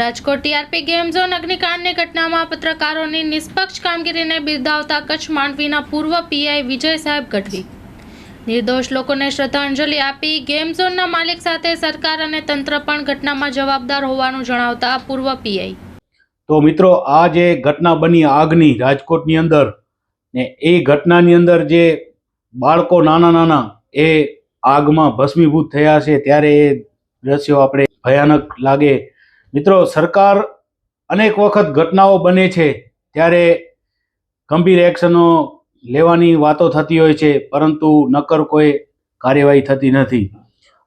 Rajkot TRP game zone અગ્નિકાંડની ઘટનામાં પત્રકારોની નિષ્પક્ષ કામગીરીને બિરદાવતા કચ્છ માંડવીના પૂર્વ પીઆઈ વિજય સાહેબ ગઢવી. નિર્દોષ લોકોને શ્રદ્ધાંજલિ આપી ગેમ ઝોનના માલિક સાથે સરકાર અને તંત્ર પણ ઘટનામાં જવાબદાર હોવાનું જણાવતા પૂર્વ પીઆઈ. તો મિત્રો, આ જે ઘટના બની આગની રાજકોટની અંદર ને એ ઘટનાની અંદર જે બાળકો નાના નાના એ આગમાં ભસ્મીભૂત થયા છે, ત્યારે એ દ્રશ્યો આપણે ભયાનક લાગે મિત્રો, સરકાર અનેક વખત ઘટનાઓ બને છે, ત્યારે ગંભીર એક્શનો લેવાની વાતો થતી હોય છે, પરંતુ નક્કર કોઈ કાર્યવાહી થતી નથી.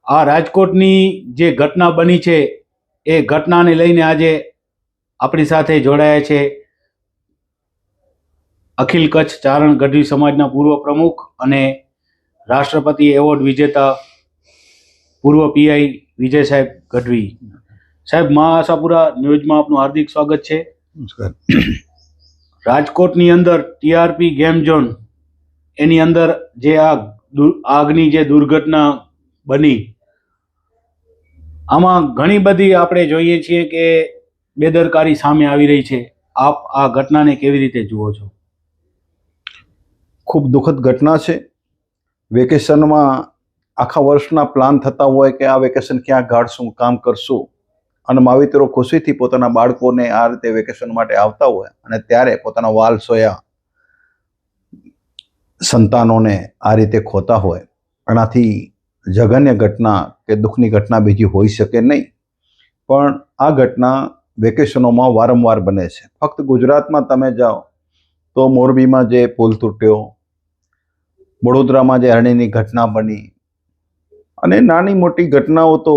આ રાજકોટની જે ઘટના બની છે, એ ઘટનાને લઈને આજે આપણી સાથે જોડાયા છે અખિલ કચ્છ ચારણ ગઢવી સમાજના પૂર્વ પ્રમુખ અને રાષ્ટ્રપતિ એવોર્ડ વિજેતા પૂર્વ પીઆઈ વિજય સાહેબ ગઢવી. સાહેબ મા આશાપુરા ન્યૂઝમાં આપનું હાર્દિક સ્વાગત છે. નમસ્કાર. રાજકોટની અંદર ટીઆરપી ગેમ ઝોન એની અંદર જે આગ આગની જે દુર્ઘટના બની આમાં ઘણી બધી આપણે જોઈએ છીએ કે બેદરકારી સામે આવી રહી છે. આપ આ ઘટનાને કેવી રીતે જુઓ છો? ખૂબ દુઃખદ ઘટના છે. વેકેશનમાં આખા વર્ષના પ્લાન થતા હોય કે આ વેકેશન ક્યાં ગાઢશું કામ કરશું અને માવિતરો ખુશીથી પોતાના બાળકોને આ રીતે વેકેશન માટે આવતા હોય અને ત્યારે પોતાના વાલ સોયા સંતાનોને આ રીતે ખોતા હોય. એનાથી જઘન્ય ઘટના કે દુઃખની ઘટના બીજી હોઈ શકે નહીં. પણ આ ઘટના વેકેશનોમાં વારંવાર બને છે. ફક્ત ગુજરાતમાં તમે જાઓ તો મોરબીમાં જે પુલ તૂટ્યો, વડોદરામાં જે અરણીની ઘટના બની અને નાની મોટી ઘટનાઓ તો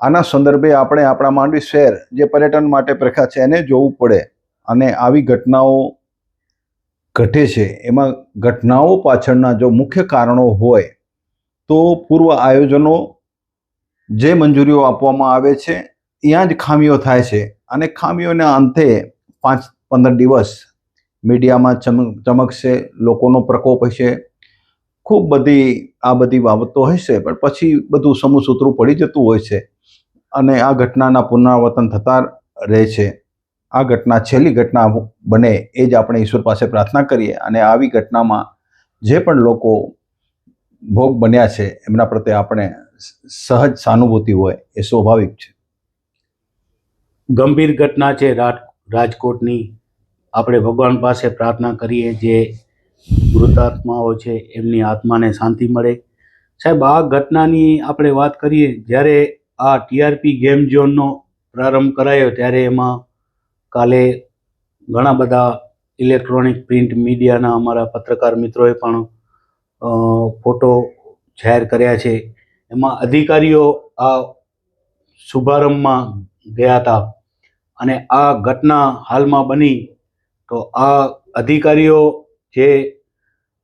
આના સંદર્ભે આપણે આપણા માંડવી શહેર જે પર્યટન માટે પ્રખ્યાત છે, એને જોવું પડે અને આવી ઘટનાઓ ઘટે છે. એમાં ઘટનાઓ પાછળના જો મુખ્ય કારણો હોય, તો પૂર્વ આયોજનો જે મંજૂરીઓ આપવામાં આવે છે, ત્યાં જ ખામીઓ થાય છે અને ખામીઓના અંતે પાંચ પંદર દિવસ મીડિયામાં ચમક ચમકશે, લોકોનો પ્રકોપ હશે ખૂબ બધી આ બધી બાબતો હશે પણ પછી બધું સમૂહ સૂત્રું પડી જતું હોય છે અને આ ઘટનાના પુનરાવર્તન થતા રહે છે. આ ઘટના છેલ્લી ઘટના બને એ જ આપણે ઈશ્વર પાસે પ્રાર્થના કરીએ અને આવી ઘટનામાં જે પણ લોકો ભોગ બન્યા છે, એમના પ્રત્યે આપણે સહજ સાનુભૂતિ હોય એ સ્વાભાવિક છે. ગંભીર ઘટના છે રાજ રાજકોટની. આપણે ભગવાન પાસે પ્રાર્થના કરીએ જે મૃતાત્માઓ છે, એમની આત્માને શાંતિ મળે. સાહેબ, આ ઘટનાની આપણે વાત કરીએ, જ્યારે આ ટીઆરપી ગેમ ઝોનનો પ્રારંભ કરાયો, ત્યારે એમાં કાલે ઘણા બધા ઇલેક્ટ્રોનિક પ્રિન્ટ મીડિયાના અમારા પત્રકાર મિત્રોએ પણ ફોટો જાહેર કર્યા છે. એમાં અધિકારીઓ આ શુભારંભમાં ગયા હતા અને આ ઘટના હાલમાં બની. તો આ અધિકારીઓ જે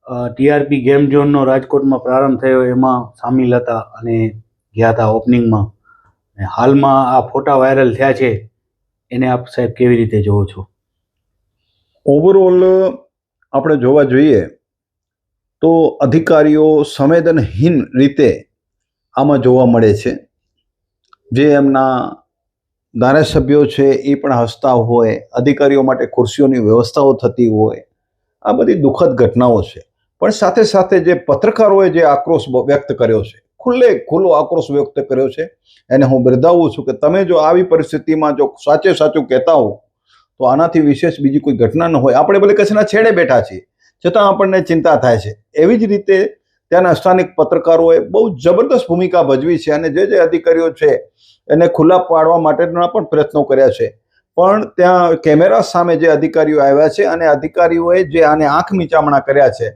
ટીઆરપી ગેમ ઝોનનો રાજકોટમાં પ્રારંભ થયો. એમાં સામેલ હતા અને ગયા હતા ઓપનિંગમાં. હાલમાં આ ફોટા વાયરલ થયા છે. એને આપ સાહેબ કેવી રીતે જોવો છો? ઓવરઓલ આપણે જોવા જોઈએ તો અધિકારીઓ સંવેદનહીન રીતે આમાં જોવા મળે છે. જે એમના ધારાસભ્યો છે એ પણ હસતા હોય, અધિકારીઓ માટે ખુરશીઓની વ્યવસ્થાઓ થતી હોય, આ બધી દુઃખદ ઘટનાઓ છે. પણ સાથે સાથે જે પત્રકારોએ જે આક્રોશ વ્યક્ત કર્યો છે, ખુલ્લે ખુલ્લો આક્રોશ વ્યક્ત કર્યો છે, એને હું બિરદાવું છું કે તમે જો આવી પરિસ્થિતિમાં જો સાચે સાચું કહેતા હો, તો આનાથી વિશેષ બીજી કોઈ ઘટના ન હોય. આપણે ભલે કચ્છના છેડે બેઠા છીએ, છતાં આપણને ચિંતા થાય છે. એવી જ રીતે ત્યાંના સ્થાનિક પત્રકારોએ બહુ જબરદસ્ત ભૂમિકા ભજવી છે અને જે જે અધિકારીઓ છે, એને ખુલ્લા પાડવા માટેના પણ પ્રયત્નો કર્યા છે. પણ ત્યાં કેમેરા સામે જે અધિકારીઓ આવ્યા છે અને અધિકારીઓએ જે આને આંખ મીચામણા કર્યા છે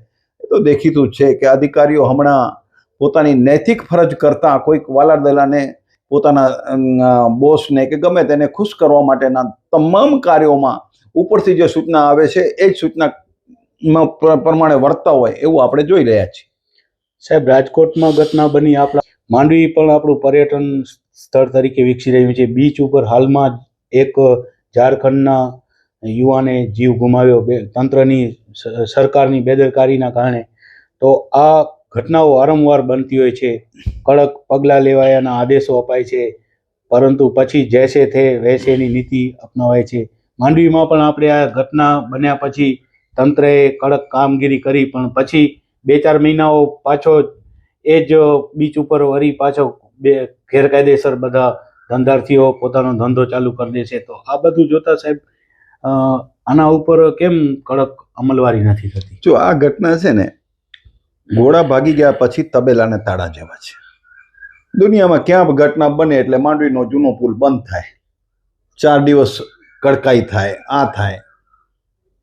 તો દેખીતું છે કે અધિકારીઓ હમણાં પોતાની નૈતિક ફરજ કરતા કોઈક વાલા દલાને પોતાના બોસને કે ગમે તેને ખુશ કરવા માટેના તમામ કાર્યોમાં ઉપરથી જે સૂચના આવે છે એ જ સૂચનામાં પ્રમાણે વર્તતા હોય એવું આપણે જોઈ રહ્યા છીએ. સાહેબ, રાજકોટમાં ઘટના બની. આપણા માંડવી પણ આપણું પર્યટન સ્થળ તરીકે વિકસી રહ્યું છે. બીચ ઉપર હાલમાં એક ઝારખંડના યુવાને જીવ ગુમાવ્યો બે, તંત્રની સરકારની બેદરકારીના કારણે. તો આ ઘટનાઓ વારંવાર બનતી હોય છે. કડક પગલાં લેવાયાના આદેશો અપાય છે. પરંતુ પછી જૈસે થે વૈસેની નીતિ અપનાવાય છે. માંડવીમાં પણ આપણે આ ઘટના બન્યા પછી તંત્રએ કડક કામગીરી કરી, પણ પછી બે ચાર મહિનાઓ પાછો એ જ બીચ ઉપર વળી પાછો બે ગેરકાયદેસર બધા ધંધાર્થીઓ પોતાનો ધંધો ચાલુ કરી દે છે તો આ બધું જોતા સાહેબ આના ઉપર કેમ કડક અમલવારી નથી થતી? જો આ ઘટના છે ને ઘોડા ભાગી ગયા પછી તબેલાને તાળા જેવા છે. દુનિયામાં ક્યાં ઘટના બને એટલે માંડવીનો જૂનો પુલ બંધ થાય. ચાર દિવસ કડકાઈ થાય, આ થાય.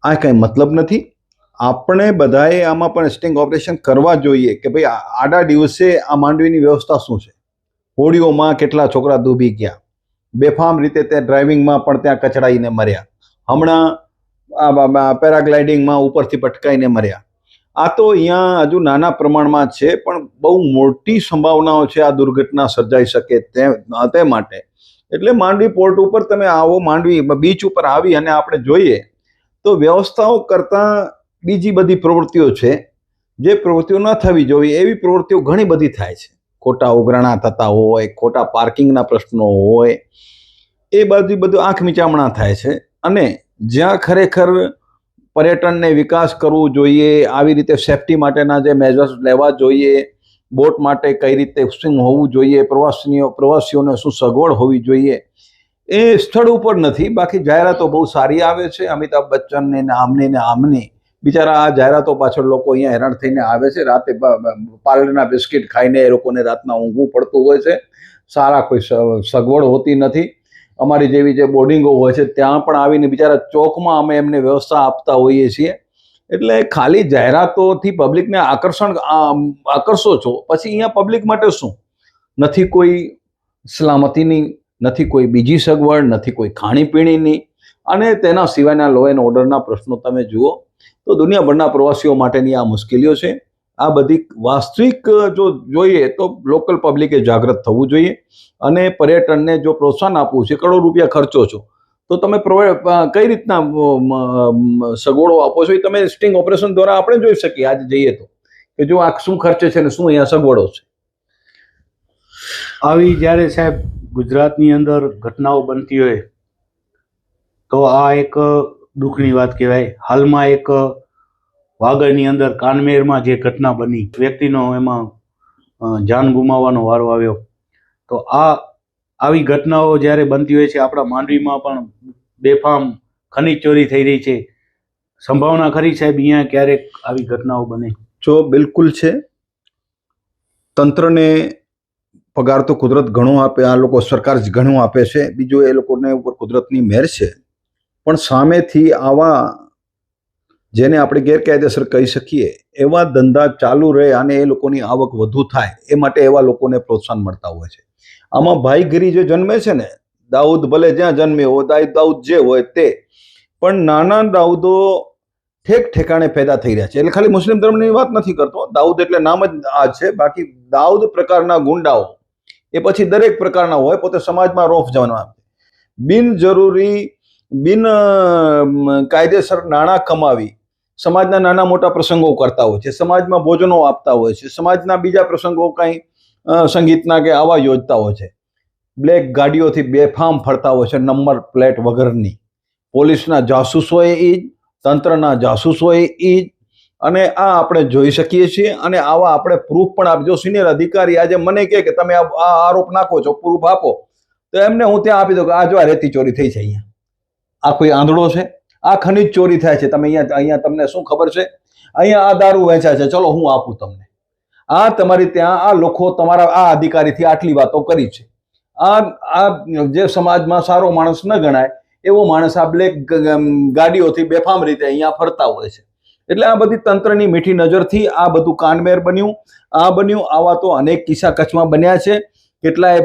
આ કંઈ મતલબ નથી? આપણે બધાએ આમાં પણ સ્ટિંગ ઓપરેશન કરવા જોઈએ કે ભાઈ આડા દિવસે આ માંડવીની વ્યવસ્થા શું છે? હોડીઓમાં કેટલા છોકરા ડૂબી ગયા? બેફામ રીતે તે ડ્રાઇવિંગમાં પણ ત્યાં કચડાઈને મર્યા. હમણાં આ પેરાગ્લાઇડિંગમાં ઉપરથી પટકાઈને મર્યા. આ તો અહીંયા હજુ નાના પ્રમાણમાં છે, પણ બહુ મોટી સંભાવનાઓ છે આ દુર્ઘટના સર્જાઈ શકે તે તે માટે. એટલે માંડવી પોર્ટ ઉપર તમે આવો, માંડવી બીચ ઉપર આવી અને આપણે જોઈએ, તો વ્યવસ્થાઓ કરતાં બીજી બધી પ્રવૃત્તિઓ છે, જે પ્રવૃત્તિઓ ન થવી જોઈએ, એવી પ્રવૃત્તિઓ ઘણી બધી થાય છે. ખોટા ઉઘરાણા થતા હોય, ખોટા પાર્કિંગના પ્રશ્નો હોય, એ બધી બધું આંખ મીચામણા થાય છે. અને જ્યાં ખરેખર પર્યટનને વિકાસ કરવો જોઈએ, આવી રીતે સેફટી માટેના જે મેજર્સ લેવા જોઈએ બોટ માટે કઈ રીતે સ્વિંગ હોવું જોઈએ, પ્રવાસીઓ, પ્રવાસીઓને શું સગવડ હોવી જોઈએ, એ સ્થળ ઉપર નથી. બાકી જાહેરાતો બહુ સારી આવે છે. અમિતાભ બચ્ચનને ને આમની ને આમની. બિચારા આ જાહેરાતો પાછળ લોકો અહીંયા હેરાન થઈને આવે છે. રાતે પાર્લેના બિસ્કિટ ખાઈને એ લોકોને રાતના ઊંઘવું પડતું હોય છે. સારા કોઈ સગવડ હોતી નથી. અમારી જેવી જે બોર્ડિંગો હોય છે, ત્યાં પણ આવીને બિચારા ચોકમાં અમે એમને વ્યવસ્થા આપતા હોઈએ છીએ. એટલે ખાલી જાહેરાતોથી પબ્લિકને આકર્ષણ આકર્ષો છો, પછી અહીંયા પબ્લિક માટે શું? નથી કોઈ સલામતીની, નથી કોઈ બીજી સગવડ, નથી કોઈ ખાણીપીણીની. અને તેના સિવાયના લો એન્ડ ઓર્ડરના પ્રશ્નો તમે જુઓ. તો દુનિયાભરના પ્રવાસીઓ માટેની આ મુશ્કેલીઓ છે. આ બધી વાસ્તવિક જો જોઈએ તો લોકલ પબ્લિકે જાગૃત થવું જોઈએ અને પર્યટનને જો પ્રોત્સાહન આપવું છે, કરોડ રૂપિયા ખર્ચો છો, તો તમે કઈ રીતના સગવડો આપો છો એ તમે સ્ટિંગ ઓપરેશન દ્વારા આપણે જોઈ શકીએ, આજે જઈએ તો, કે જો આ શું ખર્ચે છે ને શું અહીંયા સગવડો છે? આવી જ્યારે સાહેબ ગુજરાતની અંદર ઘટનાઓ બનતી હોય, તો આ એક દુઃખની વાત કહેવાય. હાલમાં એક વાગડની અંદર કાનમેરમાં જે ઘટના બની, વ્યક્તિનો એમાં જાન ગુમાવવાનો વારો આવ્યો. તો આ, આવી ઘટનાઓ જ્યારે બનતી હોય છે, આપણા માંડવીમાં પણ બેફામ ખનીજ ચોરી થઈ રહી છે. સંભાવના ખરી સાહેબ, અહીંયા ક્યારેક આવી ઘટનાઓ બને? જો બિલકુલ છે. તંત્રને પગાર તો કુદરત ઘણો આપે, આ લોકો સરકાર જ ઘણું આપે છે. બીજું એ લોકોને ઉપર કુદરતની મહેર છે. પણ સામેથી આવા જેને આપણે ગેરકાયદેસર કહી શકીએ, એવા ધંધા ચાલુ રહે અને એ લોકોની આવક વધુ થાય, એ માટે એવા લોકોને પ્રોત્સાહન મળતા હોય છે. આમાં ભાઈગીરી જે જન્મે છે ને, દાઉદ ભલે જ્યાં જન્મ્યો હોય, દાઉદ જે હોય તે, પણ નાના દાઉદો ઠેક ઠેકાણે પેદા થઈ રહ્યા છે. એટલે ખાલી મુસ્લિમ ધર્મની વાત નથી કરતો, દાઉદ એટલે નામ જ આ છે. બાકી દાઉદ પ્રકારના ગુંડાઓ, એ પછી દરેક પ્રકારના હોય, પોતે સમાજમાં રોફ જવાના બિનજરૂરી, બિન કાયદેસર નાણાં કમાવી સમાજના નાના મોટા પ્રસંગો કરતા હોય છે, સમાજમાં ભોજનો આપતા હોય છે, સમાજના બીજા પ્રસંગો કાંઈ સંગીતના કે આવા યોજતા હોય છે. બ્લેક ગાડીઓથી બેફામ ફરતા હોય છે નંબર પ્લેટ વગરની. પોલીસના જાસૂસોએ એ જ, તંત્રના જાસૂસોએ એ જ, અને આ આપણે જોઈ શકીએ છીએ અને આવા આપણે પ્રૂફ પણ આપજો સિનિયર અધિકારી આજે મને કહે કે તમે આ આરોપ નાખો છો પ્રૂફ આપો, તો એમને હું ત્યાં આપી દઉં કે આ જો આ રેતી ચોરી થઈ છે અહીંયા. આ કોઈ આંધળો છે? આ ખનીજ ચોરી થાય છે. તમે અહીંયા અહીંયા તમને શું ખબર છે? અહીંયા આ દારૂ વેચાય છે. ચલો, હું આપું તમને. આ તમારી ત્યાં આ લોકો તમારા આ અધિકારીથી આટલી વાતો કરી છે. આ આ જે સમાજમાં સારો માણસ ન ગણાય, એવો માણસ આ બ્લેક ગાડીઓથી બેફામ રીતે અહીંયા ફરતા હોય છે. એટલે આ બધી તંત્રની મીઠી નજરથી આ બધું કાનમેર બન્યું. આ બન્યું, આવા તો અનેક કિસ્સા કચ્છમાં બન્યા છે. કેટલાય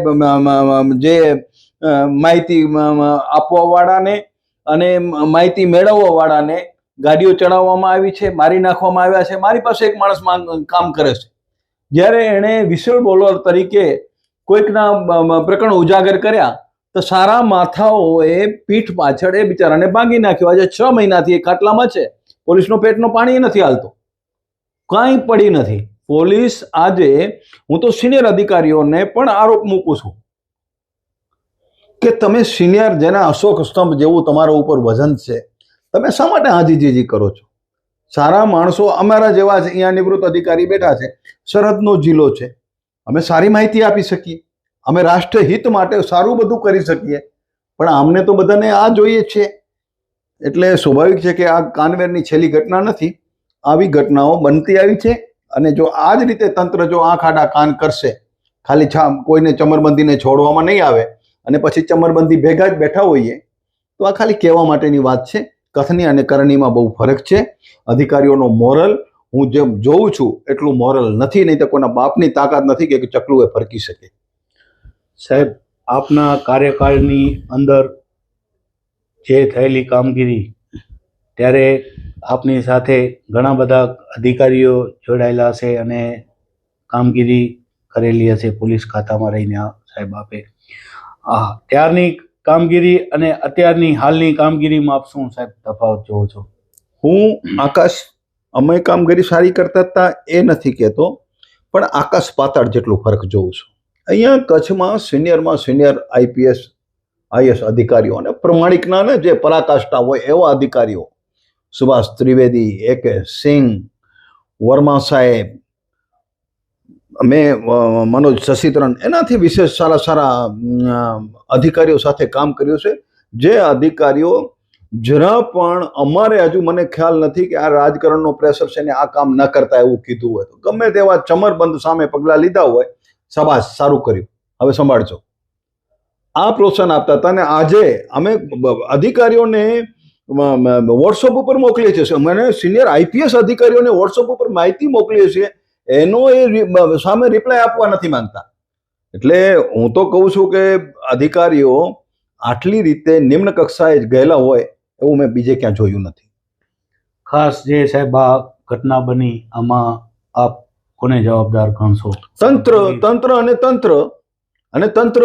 જે માહિતી આપવાવાળાને અને માહિતી મેળવવાવાળાને ગાડીઓ ચડાવવામાં આવી છે, મારી નાખવામાં આવ્યા છે, મારી પાસે એક માણસ કામ કરે છે. જ્યારે એણે વિસલ બોલર તરીકે કોઈકના પ્રકરણ ઉજાગર કર્યા, તો સારા માથાઓએ પીઠ પાછળ એ બિચારાને ભાંગી નાખ્યો. આજે છ મહિનાથી એ ખાટલામાં છે. પોલીસનો પેટનો પાણી નથી હાલતો. કાંઈ પડી નથી. પોલીસ આજે, હું તો સિનિયર અધિકારીઓને પણ આરોપ મૂકું છું. કે તમે સિનિયર જેના અશોક સ્તંભ જેવું તમારા ઉપર વજન છે, તમે શા માટે હાજીજીજી કરો છો? સારા માણસો અમારા જેવા છે અહીંયા નિવૃત્ત અધિકારી બેઠા છે, સરહદનો જિલ્લો છે. અમે સારી માહિતી આપી શકીએ, અમે રાષ્ટ્રહિત માટે સારું બધું કરી શકીએ, પણ આમને તો બધાને આ જોઈએ છે. એટલે સ્વાભાવિક છે કે આ કાનવેરની છેલ્લી ઘટના નથી, આવી ઘટનાઓ બનતી આવી છે અને જો આ જ રીતે તંત્ર જો આંખ આડા કાન કરશે, ખાલી છા કોઈને ચમરબંધીને છોડવામાં નહીં આવે અને પછી ચમરબંધી ભેગા જ બેઠા હોઈએ, તો આ ખાલી કહેવા માટેની વાત છે. કથની અને કરણીમાં બહુ ફરક છે. અધિકારીઓનો મોરલ, હું જેમ જોઉં છું એટલું મોરલ નથી, નહીં તો કોના બાપની તાકાત નથી કે ચકલું એ ફરકી શકે. સાહેબ, આપના કાર્યકાળની અંદર જે થયેલી કામગીરી, ત્યારે આપની સાથે ઘણા બધા અધિકારીઓ જોડાયેલા હશે અને કામગીરી કરેલી હશે. પોલીસ ખાતામાં રહીને સાહેબ આપે. ત્યારની કામગીરી અને અત્યારની હાલની કામગીરીમાં આપ શું સાહેબ તફાવત જોવો છો? હું આકાશ, અમે કામગીરી સારી કરતા હતા એ નથી કહેતો, પણ આકાશ પાતાળ જેટલું ફરક જોઉં છું. અહીંયા કચ્છમાં સિનિયરમાં સિનિયર આઈપીએસ, આઈએસ અધિકારીઓ અને પ્રમાણિકના ને જે પરાકાષ્ઠા હોય એવા અધિકારીઓ. સુભાષ ત્રિવેદી એ કે સિંહ વર્મા સાહેબ મેં મનોજ શશીધરન એનાથી વિશેષ સારા સારા અધિકારીઓ સાથે કામ કર્યું છે. જે અધિકારીઓ જરા પણ અમારે હજુ મને ખ્યાલ નથી કે આ રાજકારણનો પ્રેશર છે ને આ કામ ન કરતા એવું કીધું હોય તો. ગમે તેવા ચમરબંધ સામે પગલાં લીધા હોય, શાબાશ, સારું કર્યું. હવે સંભાળજો. આ પ્રોત્સાહન આપતા હતા અને આજે અમે અધિકારીઓને વોટ્સઅપ ઉપર મોકલીએ છીએ. મને સિનિયર આઈપીએસ અધિકારીઓને વોટ્સઅપ ઉપર માહિતી મોકલીએ છીએ એનો એ સામે રિપ્લાય આપવા નથી માંગતા. એટલે હું તો કહું છું કે અધિકારીઓ આટલી રીતે નિમ્ન કક્ષાએ ગયેલા હોય એવું મેં બીજે ક્યાં જોયું નથી. ખાસ જે સાહેબ આ ઘટના બની આમાં આપ કોને જવાબદાર ગણશો? તંત્ર તંત્ર અને તંત્ર. અને તંત્ર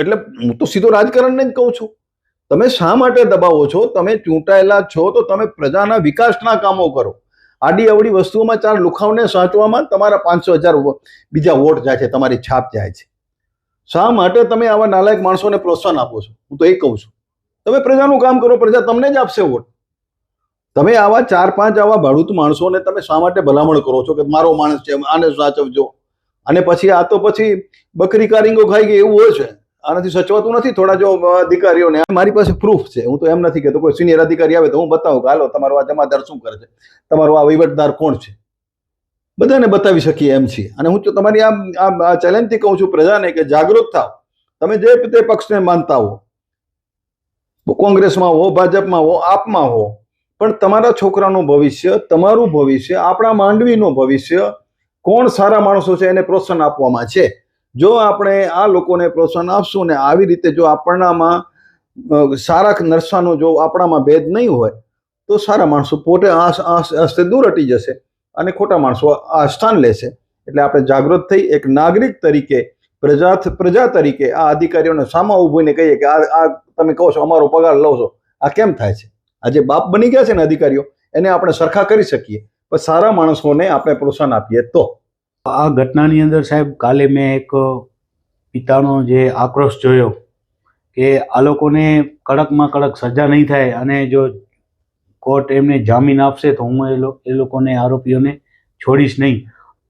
એટલે હું તો સીધો રાજકારણને જ કહું છું. તમે શા માટે દબાવો છો? તમે ચૂંટાયેલા છો તો તમે પ્રજાના વિકાસના કામો કરો. આડી અવડી વસ્તુઓમાં ચાર લુખાવને સાચવામાં તમારા પાંચસો હજાર બીજા વોટ જાય છે, તમારી છાપ જાય છે. શા માટે તમે આવા નાલાયક માણસોને પ્રોત્સાહન આપો છો? હું તો એ કહું છું. તમે પ્રજાનું કામ કરો, પ્રજા તમને જ આપશે વોટ. તમે આવા ચાર પાંચ આવા ભાડૂત માણસોને તમે શા માટે ભલામણ કરો છો કે મારો માણસ છે, આને સાચવજો? અને પછી આ તો પછી બકરી કારીંગો ખાઈ ગઈ, એવું હોય છે. આનાથી સચવાતું નથી. થોડા જો અધિકારીઓને મારી પાસે પ્રૂફ છે. હું તો એમ નથી કહેતો, કોઈ સિનિયર અધિકારી આવે તો હું બતાવું કે હાલો, તમારો આ જમાદાર શું કરે છે? તમારો આ વહીવટદાર કોણ છે? બધાને બતાવી શકીએ એમ છીએ. અને હું તો તમારી આ આ ચેલેન્જથી કહું છું પ્રજાને કે જાગૃત થાવ તમે જે તે પક્ષને માનતા હો કોંગ્રેસમાં હો, ભાજપમાં હો, આપમાં હો, પણ તમારા છોકરાનું ભવિષ્ય, તમારું ભવિષ્ય, આપણા માંડવીનું ભવિષ્ય કોણ સારા માણસો છે એને પ્રોત્સાહન આપવામાં છે? જો આપણે આ લોકોને પ્રોત્સાહન આપશું ને આવી રીતે જો આપણામાં સારા નરસાનો જો આપણામાં ભેદ નહીં હોય, તો સારા માણસો પોતે હસ્તે દૂર હટી જશે અને ખોટા માણસો આ સ્થાન લેશે. એટલે આપણે જાગૃત થઈ એક નાગરિક તરીકે પ્રજા પ્રજા તરીકે આ અધિકારીઓને સામા ઊભીને કહીએ કે આ આ તમે કહો છો અમારો પગાર લો છો. આ કેમ થાય છે? આ જે બાપ બની ગયા છે ને અધિકારીઓ, એને આપણે સરખા કરી શકીએ. પણ સારા માણસોને આપણે પ્રોત્સાહન આપીએ તો. આ ઘટનાની અંદર સાહેબ કાલે મેં એક પિતાનો જે આક્રોશ જોયો કે આ લોકોને કડકમાં કડક સજા નહીં થાય અને જો કોર્ટ એમને જામીન આપશે તો હું એ લોકોને, આરોપીઓને છોડીશ નહીં.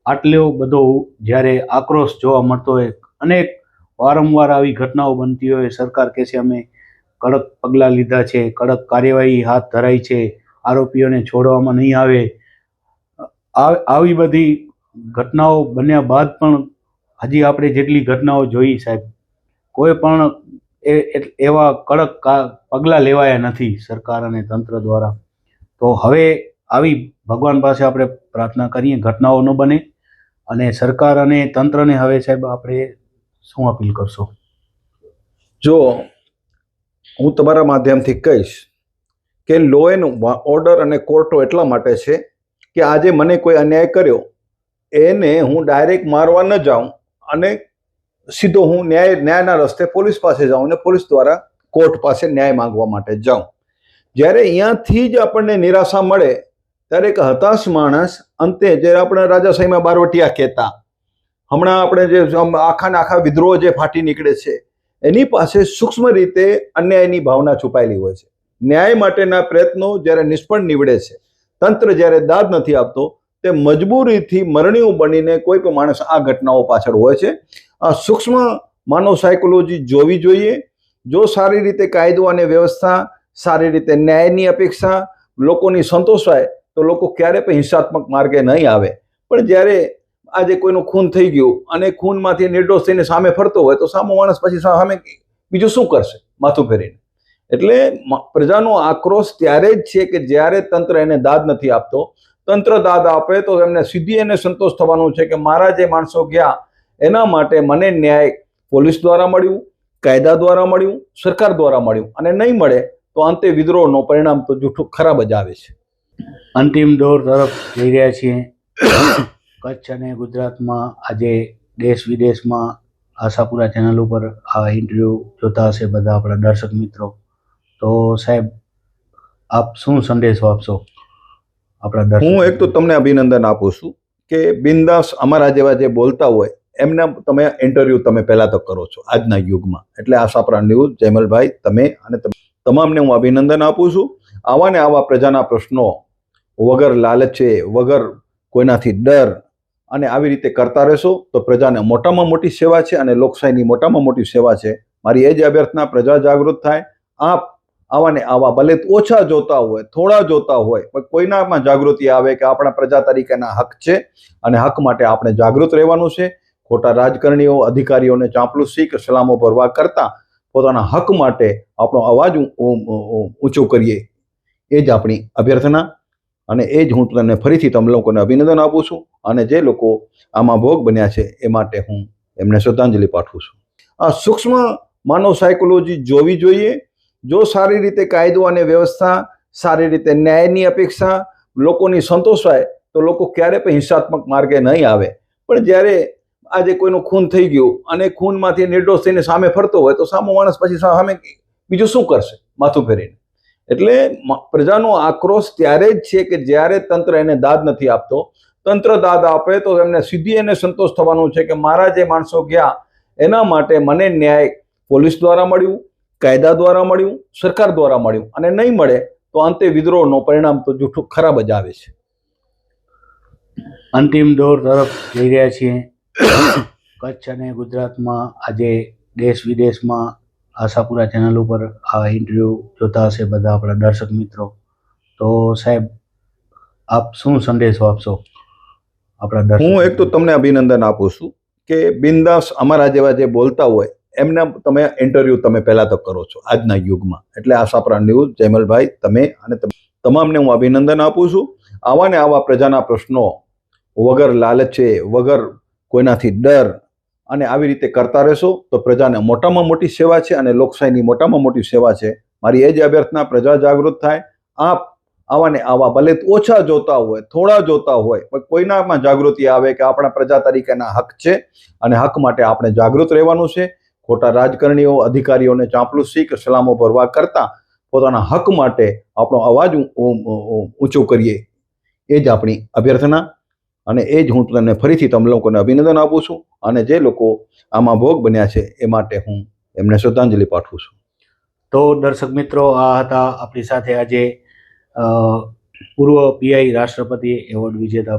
આટલો બધો જ્યારે આક્રોશ જોવા મળતો હોય, અનેક વારંવાર આવી ઘટનાઓ બનતી હોય, સરકાર કહે છે અમે કડક પગલાં લીધા છે, કડક કાર્યવાહી હાથ ધરાઈ છે, આરોપીઓને છોડવામાં નહીં આવે. આવી બધી ઘટનાઓ બન્યા બાદ પણ હજી આપણે જેટલી ઘટનાઓ જોઈ સાહેબ, કોઈ પણ એવા કડક પગલાં લેવાયા નથી સરકાર અને તંત્ર દ્વારા. તો હવે આવી ભગવાન પાસે આપણે પ્રાર્થના કરીએ, ઘટનાઓ ન બને અને સરકાર અને તંત્રને હવે સાહેબ આપણે શું અપીલ કરશો? જો હું તમારા માધ્યમથી કહીશ કે લો એન્ડ ઓર્ડર અને કોર્ટો એટલા માટે છે કે આજે મને કોઈ અન્યાય કર્યો એને હું ડાયરેક્ટ મારવા ન જાઉં અને સીધો હું ન્યાય, ન્યાયના રસ્તે પોલીસ પાસે જાઉં અને પોલીસ દ્વારા કોર્ટ પાસે ન્યાય માંગવા માટે જાઉં. જ્યારે અહીંયાથી જ આપણને નિરાશા મળે, ત્યારે એક હતાશ માણસ અંતે જ્યારે આપણે રાજાશાહીમાં બારવટિયા કહેતા, હમણાં આપણે જે આખાને આખા વિદ્રોહ જે ફાટી નીકળે છે, એની પાસે સૂક્ષ્મ રીતે અન્યાયની ભાવના છુપાયેલી હોય છે. ન્યાય માટેના પ્રયત્નો જ્યારે નિષ્ફળ નીવડે છે, તંત્ર જ્યારે દાદ નથી આપતો તે મજબૂરીથી મરણીયું બનીને કોઈ પણ માણસ આ ઘટનાઓ પાછળ હોય છે. આ સૂક્ષ્મ માનવ સાયકોલોજી જોવી જોઈએ. જો સારી રીતે કાયદો અને વ્યવસ્થા, સારી રીતે ન્યાયની અપેક્ષા લોકોની સંતોષાય તો લોકો ક્યારે પણ હિંસાત્મક માર્ગે નહીં આવે. પણ જ્યારે આજે કોઈનું ખૂન થઈ ગયું અને ખૂનમાંથી નિર્દોષ થઈને સામે ફરતો હોય, તો સામો માણસ પછી સામે બીજું શું કરશે? માથું ફેરીને. એટલે પ્રજાનો આક્રોશ ત્યારે જ છે કે જ્યારે તંત્ર એને દાદ નથી આપતો તંત્ર દાદ આપે તો એમને સીધી એને સંતોષ થવાનો છે કે મારા જે માણસો ગયા, એના માટે મને ન્યાય પોલીસ દ્વારા મળ્યું, કાયદા દ્વારા મળ્યું, સરકાર દ્વારા મળ્યું. અને નહીં મળે તો અંતે વિદ્રોહનો પરિણામ તો જૂઠું ખરાબ જ આવે છે. અંતિમ દોર તરફ જઈ રહ્યા છીએ. કચ્છ અને ગુજરાતમાં આજે દેશ વિદેશમાં આશાપુરા ચેનલ ઉપર આ ઇન્ટરવ્યૂ જોતા હશે બધા આપણા દર્શક મિત્રો. તો સાહેબ, આપ શું સંદેશો આપશો? આપણા હું એક તો તમને અભિનંદન આપું છું કે બિંદાસ અમારા જેવા જે બોલતા હોય, એમના તમે ઇન્ટરવ્યૂ તમે પહેલા તો કરો છો આજના યુગમાં. એટલે આશાપરા ન્યૂઝ જયમલભાઈ, તમે અને તમે તમામને હું અભિનંદન આપું છું. આવા ને આવા પ્રજાના પ્રશ્નો, વગર લાલચે, વગર કોઈનાથી ડર, અને આવી રીતે કરતા રહેશો તો પ્રજાને મોટામાં મોટી સેવા છે અને લોકશાહીની મોટામાં મોટી સેવા છે. મારી એ જ અભ્યર્થના, પ્રજા જાગૃત થાય. આપ આવા ને આવા, ભલે ઓછા જોતા હોય, થોડા જોતા હોય, પણ કોઈનામાં જાગૃતિ આવે કે આપણા પ્રજા તરીકેના હક છે અને હક માટે આપણે જાગૃત રહેવાનું છે. ખોટા રાજકારણીઓ, અધિકારીઓને ચાંપલુસી કે સલામો ભરવા કરતા પોતાના હક માટે આપણો અવાજ ઊંચો કરીએ. એ જ આપણી અભ્યર્થના અને એ જ હું તમને ફરીથી તમે લોકોને અભિનંદન આપું છું અને જે લોકો આમાં ભોગ બન્યા છે એ માટે હું એમને શ્રદ્ધાંજલિ પાઠવું છું. આ સૂક્ષ્મ માનવ સાયકોલોજી જોવી જોઈએ જો સારી રીતે કાયદો અને વ્યવસ્થા, સારી રીતે ન્યાયની અપેક્ષા લોકોની સંતોષાય, તો લોકો ક્યારે પણ હિંસાત્મક માર્ગે નહીં આવે. પણ જ્યારે આજે કોઈનું ખૂન થઈ ગયું અને ખૂનમાંથી નિર્દોષ થઈને સામે ફરતો હોય, તો સામો માણસ પછી સામે બીજું શું કરશે? માથું ફેરીને. એટલે પ્રજાનો આક્રોશ ત્યારે જ છે કે જ્યારે તંત્ર એને દાદ નથી આપતો. તંત્ર દાદ આપે તો એમને સીધી એને સંતોષ થવાનું છે કે મારા જે માણસો ગયા, એના માટે મને ન્યાય પોલીસ દ્વારા મળ્યું કાયદા દ્વારા મળ્યું સરકાર દ્વારા મળ્યું અને નહીં મળે તો અંતે વિદ્રોહનો પરિણામ તો જૂઠું ખરાબ જ આવે છે. અંતિમ દોર તરફ જઈ રહ્યા છીએ. કચ્છ અને ગુજરાતમાં આજે દેશ વિદેશમાં આશાપુરા ચેનલ ઉપર આ ઇન્ટરવ્યૂ જોતા હશે બધા આપણા દર્શક મિત્રો. તો સાહેબ આપ શું સંદેશો આપશો આપણા હું એક તો તમને અભિનંદન આપું છું કે બિંદાસ અમારા જેવા જે બોલતા હોય એમના તમે ઇન્ટરવ્યૂ તમે પહેલાં તો કરો છો આજના યુગમાં. એટલે આશાપરા ન્યૂઝ જયમલભાઈ, તમે અને તમામને હું અભિનંદન આપું છું. આવા ને આવા પ્રજાના પ્રશ્નો, વગર લાલચે, વગર કોઈનાથી ડર, અને આવી રીતે કરતા રહેશો તો પ્રજાને મોટામાં મોટી સેવા છે અને લોકશાહીની મોટામાં મોટી સેવા છે. મારી એ જ અભ્યર્થના, પ્રજા જાગૃત થાય. આપ આવા ને આવા ભલે ઓછા જોતા હોય, થોડા જોતા હોય, પણ કોઈનામાં જાગૃતિ આવે કે આપણા પ્રજા તરીકેના હક છે અને હક માટે આપણે જાગૃત રહેવાનું છે. ખોટા રાજકારણીઓ, અધિકારીઓને ચાંપલુસી કે સલામો ભરવા કરતા પોતાના હક માટે આપણો અવાજ ઊંચો કરીએ. એ જ આપણી અભ્યર્થના અને એ જ હું તમને ફરીથી તમે લોકોને અભિનંદન આપું છું અને જે લોકો આમાં ભોગ બન્યા છે એ માટે હું એમને શ્રદ્ધાંજલિ પાઠવું છું. તો દર્શક મિત્રો, આ હતા આપણી સાથે આજે પૂર્વ પીઆઈ રાષ્ટ્રપતિ એવોર્ડ વિજેતા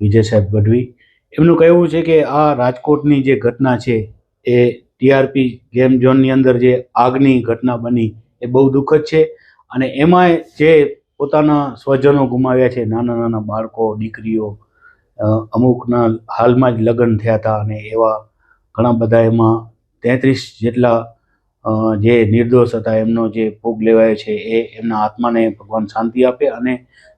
વિજય સાહેબ ગઢવી. એમનું કહેવું છે કે આ રાજકોટની જે ઘટના છે એ ટીઆરપી ગેમ ઝોનની અંદર જે આગની ઘટના બની એ બહુ દુઃખદ છે. અને એમાંય જે પોતાના સ્વજનો ગુમાવ્યા છે, નાના નાના બાળકો, દીકરીઓ અમુકના હાલમાં જ લગ્ન થયા હતા અને એવા ઘણા બધા એમાં તેત્રીસ જેટલા જે નિર્દોષ હતા, એમનો જે ભોગ લેવાયો છે એ એમના આત્માને ભગવાન શાંતિ આપે અને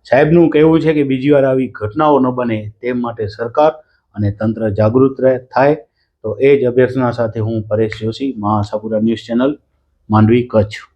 સાહેબનું કહેવું છે કે બીજી વાર આવી ઘટનાઓ ન બને તે માટે સરકાર અને તંત્ર જાગૃત રહે, થાય તો એ જ અભ્યર્થના સાથે હું પરેશ જોશી મહાસાપુરા ન્યૂઝ ચેનલ માંડવી કચ્છ.